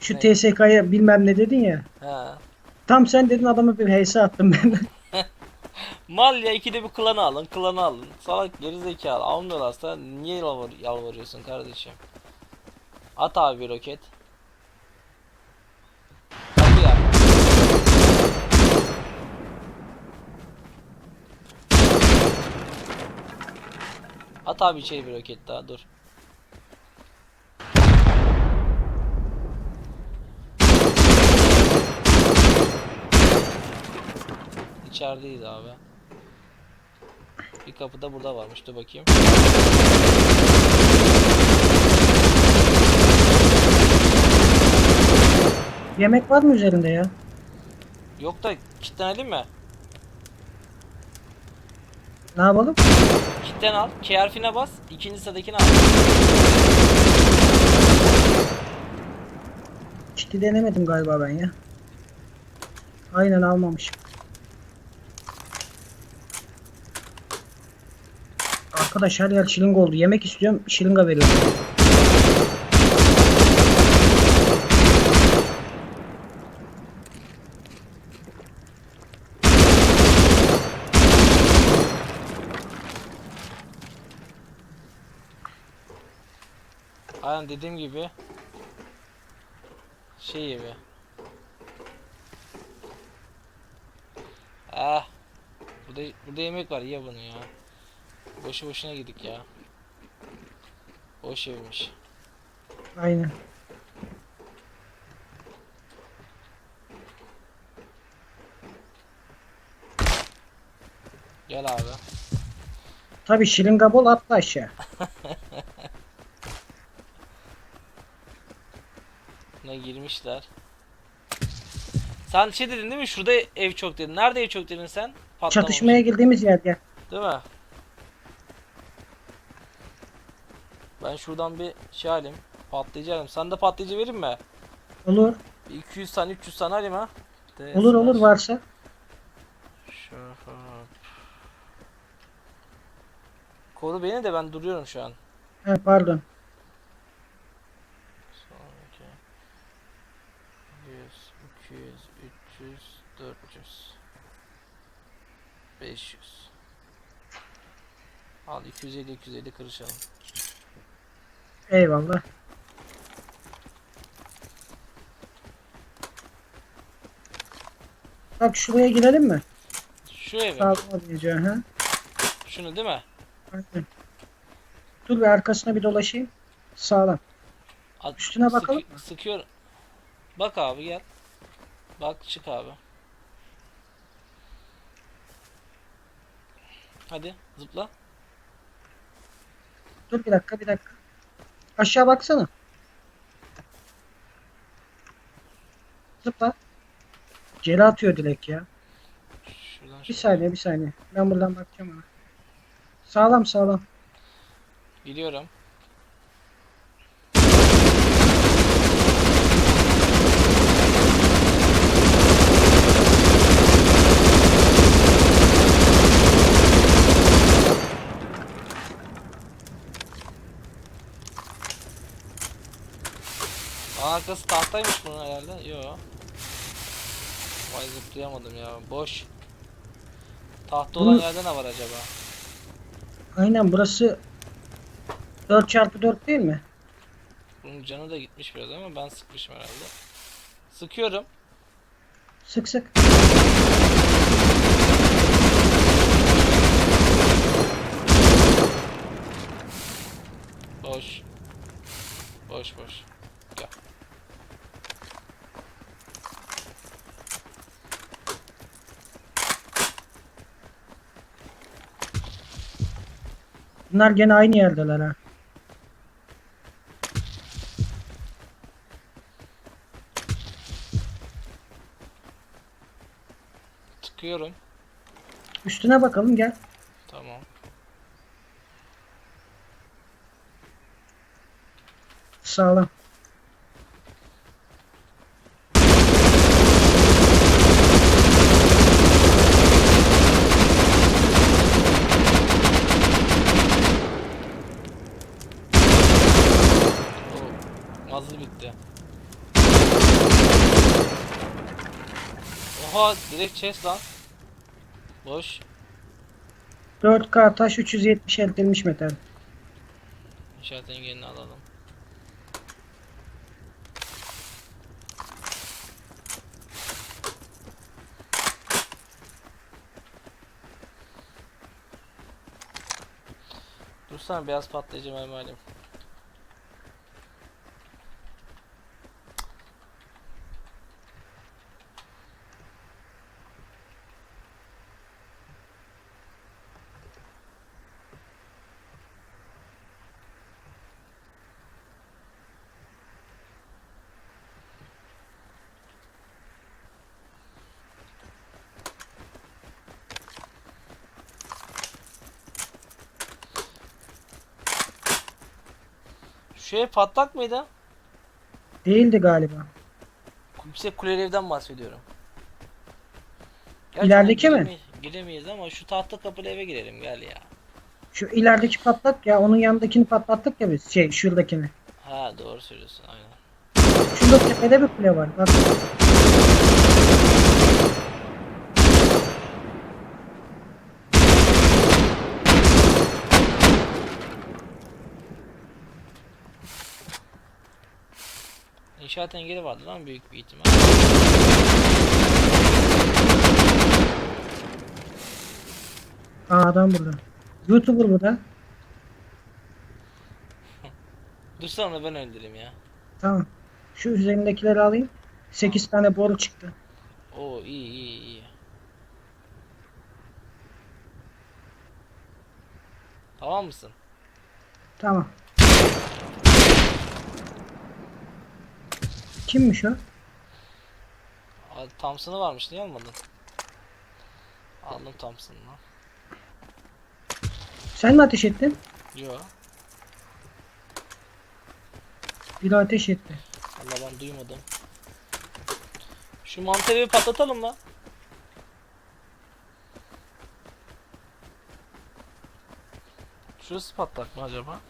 Şu Ne? TSK'ya bilmem ne dedin ya. He. Tam sen dedin adama bir heyse attım ben. Mal ya ikide bir klanı alın, klanı alın. Salak geri zekalı almıyorlarsa niye yalvar, yalvarıyorsun kardeşim? At abi bir roket. Hadi ya. At abi içeri bir roket daha dur. İçerideyiz abi. Bir kapı da burada varmış. Dur bakayım. Yemek var mı üzerinde ya? Yok da kilitlenelim mi? Ne yapalım? Kitten al. K harfine bas. ikinci sıradakini al. Çiti denemedim galiba ben ya. Aynen almamışım. Arkadaş her yer şiling oldu. Yemek istiyorum şilinga veriyorum. Aynen dediğim gibi. Şey gibi. Ah. Burada, burada yemek var. Ye bunu ya. Boşu boşuna gidik ya. Boş evmiş. Aynen. Gel abi. Tabi şilinga bol atla aşağı. Ne girmişler. Sen şey dedin değil mi? Şurada ev çok dedin. Nerede ev çok dedin sen? Patlamamış. Çatışmaya girdiğimiz yer gel. Değil mi? Ben şuradan bir şey alayım. Patlayıcı alayım. Sen de patlayıcı vereyim mi? Olur. Bir 200 tane 300 tane alayım ha. Olur olur varsa. Şu hop. Koru beni de ben duruyorum şu an. He pardon. Sonraki. 100, 200, 300, 400. 500. Al 250 250 kırışalım. Eyvallah. Bak şuraya girelim mi? Şu evi. Sağlıklı diyeceğim ha. Şunu değil mi? Aynen. Dur bir arkasına bir dolaşayım. Sağlam. At- Üstüne bakalım sıkı- Sıkıyor. Bak abi gel. Bak çık abi. Hadi zıpla. Dur bir dakika bir dakika. Aşağı baksana. Zıpla. Geri atıyor direkt ya. Şuradan Bir saniye bir saniye. Ben buradan bakacağım ona. Sağlam sağlam. Biliyorum. Aa, arkası tahtaymış bunun herhalde. Yo. Vay zıplayamadım ya. Boş. Tahta olan Bunu- yerde ne var acaba? Aynen burası 4x4 değil mi? Bunun canı da gitmiş biraz ama ben sıkmışım herhalde. Sıkıyorum. Sık sık. Boş. Boş boş. Gel. Bunlar gene aynı yerdeler ha. Tıkıyorum. Üstüne bakalım gel. Tamam. Sağlam. Oo, mazlı bitti. Oha direkt chest lan. Boş. 4K taş 370 eltilmiş metal. İnşaat engelini alalım. Dursana beyaz patlayıcı mermi alayım. Şu ev patlak mıydı? Değildi galiba. Yüksek kuleli evden bahsediyorum. İlerideki mi? gireme- Giremeyiz ama şu tahta kapılı eve girelim gel ya. Şu ilerideki patlak ya onun yanındakini patlattık ya biz. Şey şuradakini. Ha doğru söylüyorsun aynen. Şurada tepede bir kule var. Bak. İnşaat engeli vardı lan büyük bir ihtimal. Aa adam burada. YouTuber bu da. Dursana da ben öldüreyim ya. Tamam. Şu üzerindekileri alayım. 8 tane boru çıktı. Oo iyi iyi iyi. Tamam mısın? Tamam. Kimmiş o? Thompson'ı varmış niye almadın? Aldım Thompson'ı. Sen mi ateş ettin? Yo. Biri ateş etti. Allah ben duymadım. Şu mantarı bir patlatalım lan. Şurası patlak mı acaba?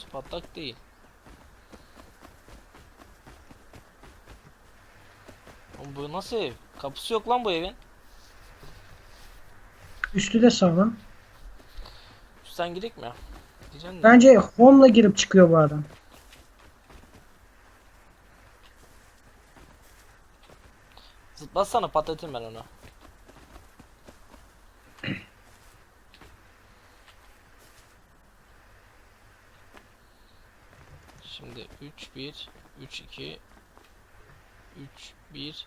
Şu patlak değil. Oğlum bu nasıl ev? Kapısı yok lan bu evin. Üstü de sağlam. Sen girek mi? Diyeceğim de. Bence home'la girip çıkıyor bu adam. Zıplasana patlatayım ben onu. Şimdi 3 1 3 2 3 1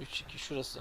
3 2 şurası.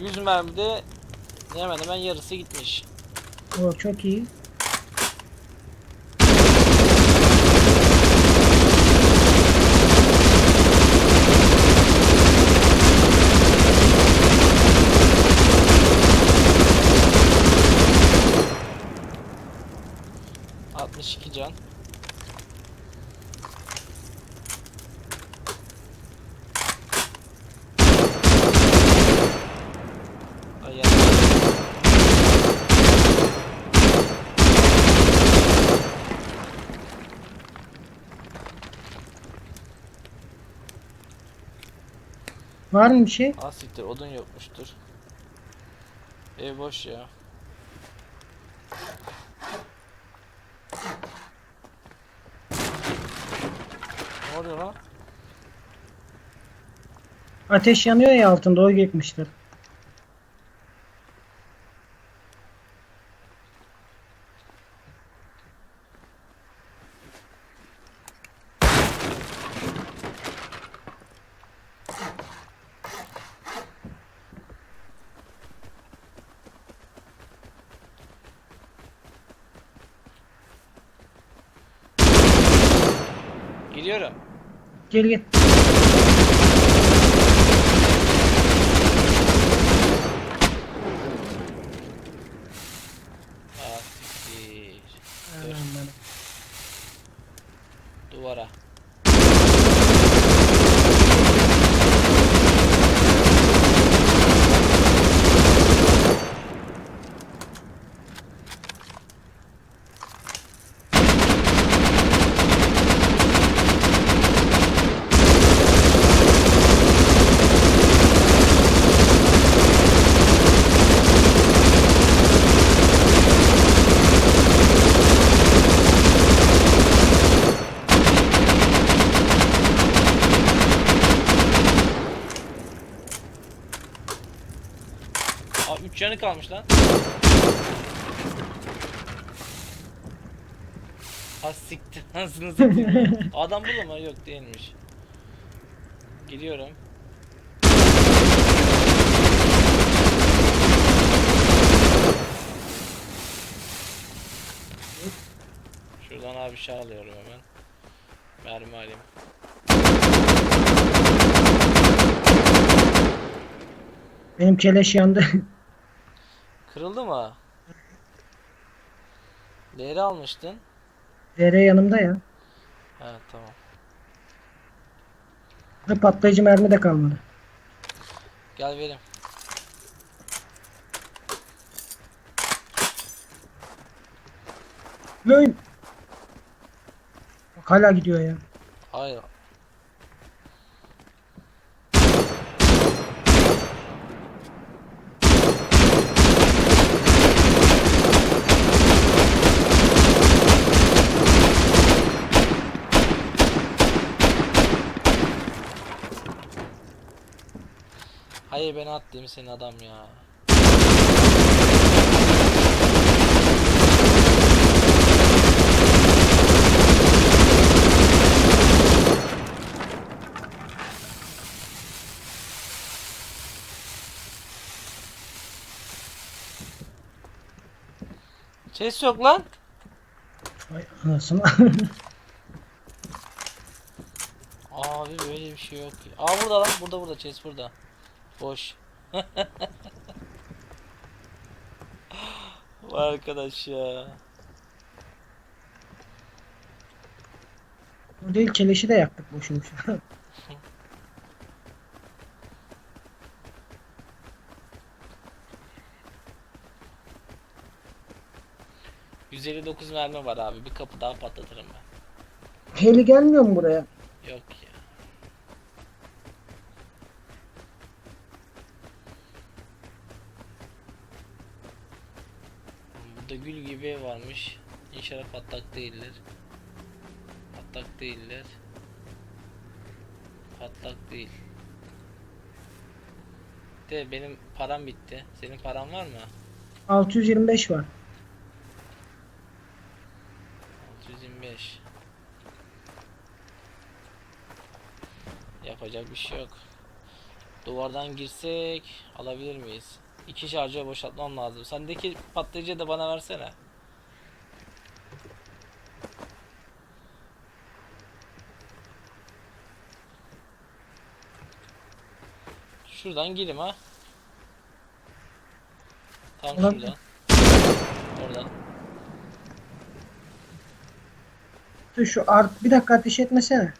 Yüz mermide hemen hemen yarısı gitmiş. O çok iyi. Altmış iki can. Ay ya. Var mı bir şey? Ah siktir odun yokmuştur. Ev boş ya. Ateş yanıyor ya altında o gitmiştir. Gel. Canı kalmış lan. Ha siktir anasını. Adam bu mu? Yok değilmiş. Gidiyorum. Şuradan abi şey alıyorum hemen. Mermi alayım. Benim keleş yandı. Kırıldı mı? Değeri almıştın. DR yanımda ya. Evet tamam. Burada patlayıcı mermi de kalmadı. Gel vereyim. Lan! Bak hala gidiyor ya. Hayır. Hayır beni at değil mi senin adam ya? Ses yok lan. Vay anasını. Abi böyle bir şey yok. Aa burada lan burada burada chest burada. Boş. Arkadaş ya. Bu değil keleşi de yaktık boşu boşuna. 159 mermi var abi. Bir kapı daha patlatırım ben. Heli gelmiyor mu buraya? Yok ya. Burada gül gibi ev varmış. İnşallah patlak değiller. Patlak değiller. Patlak değil. De benim param bitti. Senin paran var mı? 625 var. 625. Yapacak bir şey yok. Duvardan girsek alabilir miyiz? İki şarjör boşaltmam lazım. Sendeki patlayıcıyı da bana versene. Şuradan gireyim ha. Tam Olabilir. şuradan. Oradan. Dur şu art bir dakika ateş etmesene.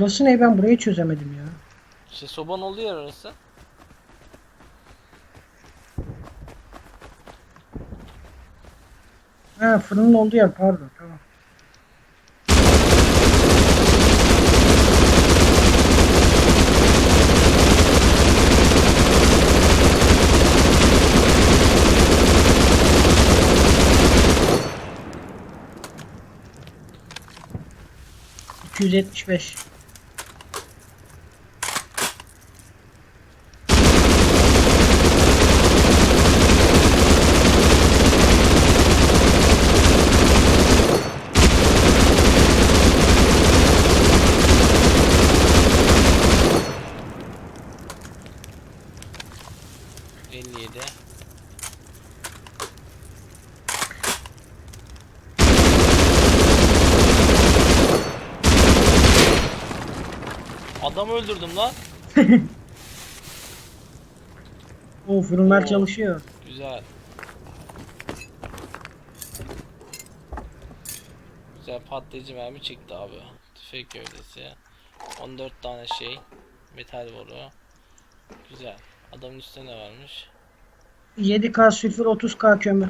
Burası ne ben burayı çözemedim ya. İşte soban olduğu yer orası. Ha fırının olduğu yer pardon tamam. ...275. öldürdüm lan. O fırınlar Oo. çalışıyor. Güzel. Güzel patlayıcı mermi çıktı abi. Tüfek gövdesi. 14 tane şey. Metal boru. Güzel. Adamın üstüne ne varmış? 7K sülfür 30K kömür.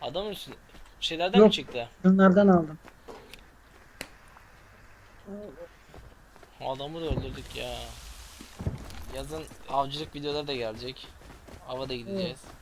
Adamın üstüne şeylerden Yok. mi çıktı? Bunlardan aldım. O adamı da öldürdük ya. Yazın avcılık videoları da gelecek. Ava da gideceğiz. Oo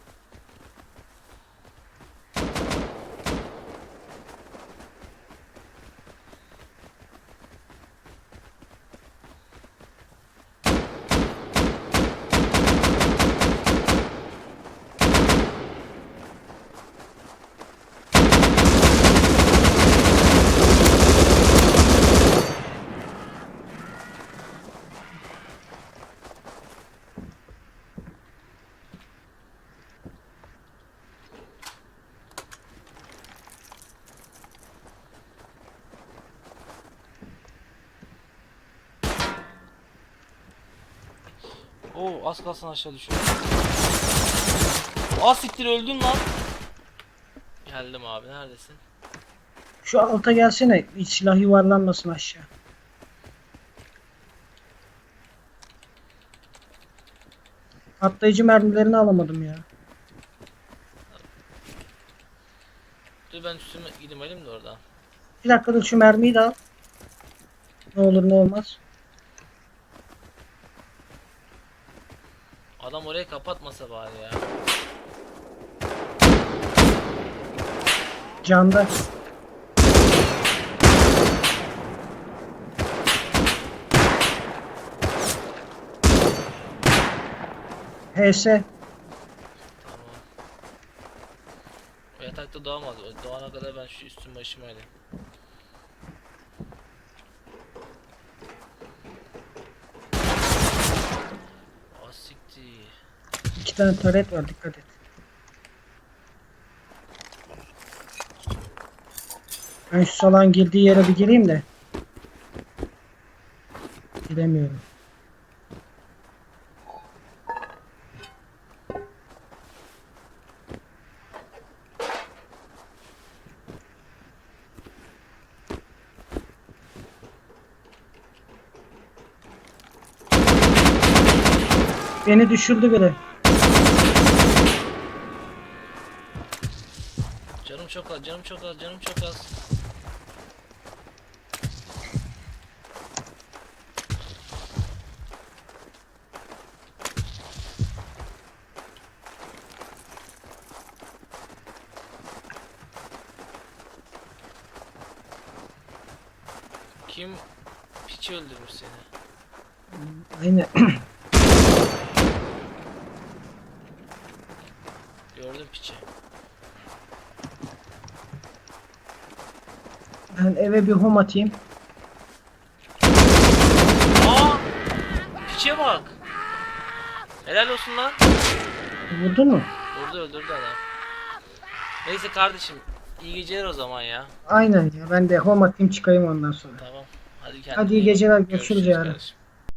az kalsın aşağı düşüyor. Aa siktir öldün lan. Geldim abi neredesin? Şu alta gelsene. Hiç silah yuvarlanmasın aşağı. Patlayıcı mermilerini alamadım ya. Dur ben üstüme gideyim alayım da oradan. Bir dakika dur şu mermiyi de al. Ne olur ne olmaz. Adam orayı kapatmasa bari ya. Canda. HS. Tamam. O yatakta doğamaz. Doğana kadar ben şu üstüm başımı alayım. Ah siktir. İki tane taret var dikkat et. Ben şu salağın girdiği yere bir gireyim de. Giremiyorum. Beni düşürdü biri. Canım çok az, canım çok az, canım çok az. Kim piçi öldürmüş seni? Aynen. Gördüm piçi. Ben eve bir home atayım. Aa! Piçe bak. Helal olsun lan. Vurdun mu? Vurdu öldürdü adam. Neyse kardeşim. iyi geceler o zaman ya. Aynen ya. Ben de home atayım çıkayım ondan sonra. Tamam. Hadi kendine Hadi iyi geceler. Görüşürüz yarın. kardeşim.